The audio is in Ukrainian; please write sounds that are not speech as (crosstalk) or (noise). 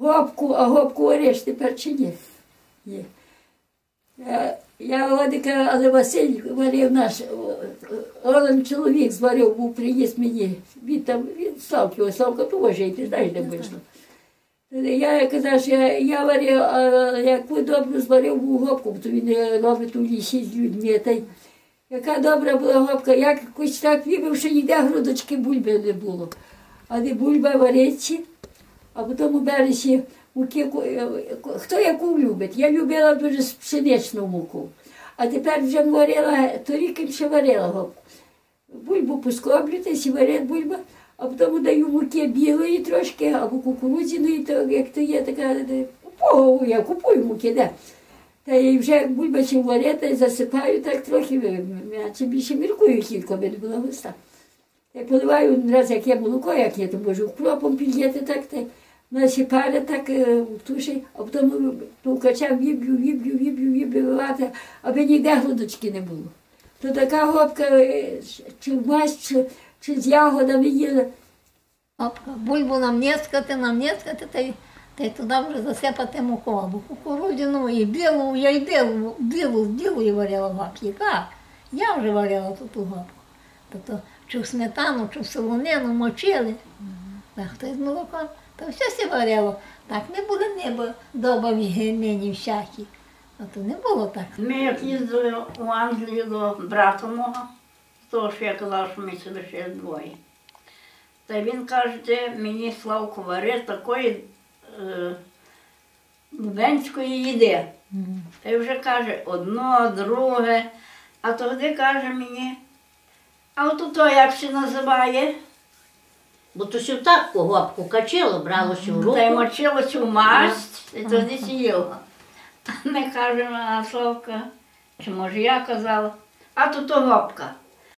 гопку, а гопку ореш тепер чи ні? Є. Я, я Одика, але Василь варив наш, о, о, один чоловік зварив, був приїзд мені. Він там, він Славки, Славка теж, і ти знаєш, де вийшло. Я казав, що я, я варив, а як ви добре зварив був гопку, то він е, робить у лісі з людьми. Та яка добра була гопка, як якось так вибив, що ніде грудочки бульби не було. А де бульба вариться, а потім берешся муки, ку- е, ку- хто яку любить. Я любила дуже пшеничну муку. А тепер вже варила, торік ще варила. Бульбу поскоблюйтесь, варять бульба, а потім даю муки білої трошки, або кукурудзяної, то як то є така, е, купую, я купую муки, де. Та і вже бульба чим варити, засипаю так трохи, е, чи більше міркую кілька, аби була густа. Я поливаю раз, як є молоко, як є, то можу кропом під'їти так, та й насипаю так е, туші, а потім товкача віб'ю, віб'ю, віб'ю, віб'ю, вивати, аби ніде грудочки не було. То така гопка, е, чи мазь, чи, чи з ягодами їла. Опа, бульбу нам нескати, нам нескати, та та й туди вже засипати муку, або кукурудзяну і білу, я й білу, білу, білу варила гопки. Як? Я вже варила тут ту гопку. Тобто, чи в сметану, чи в солонину мочили. А хто з молоком, то все все варило. Так не буде небо добаві нині всякі. А то не було так. Ми як їздили у Англію до брата мого, того, що я казала, що ми сюди ще двоє. Та він каже, мені Славко вари такої е, лубенської їди. Та й вже каже одно, друге. А тоді каже мені, а от то як ще називає? Бо то сю так гопку качило, бралося в руку. Та й мочило у масть, і тоді не А ми (laughs) кажемо, а Славка, чи може я казала, а то то гопка.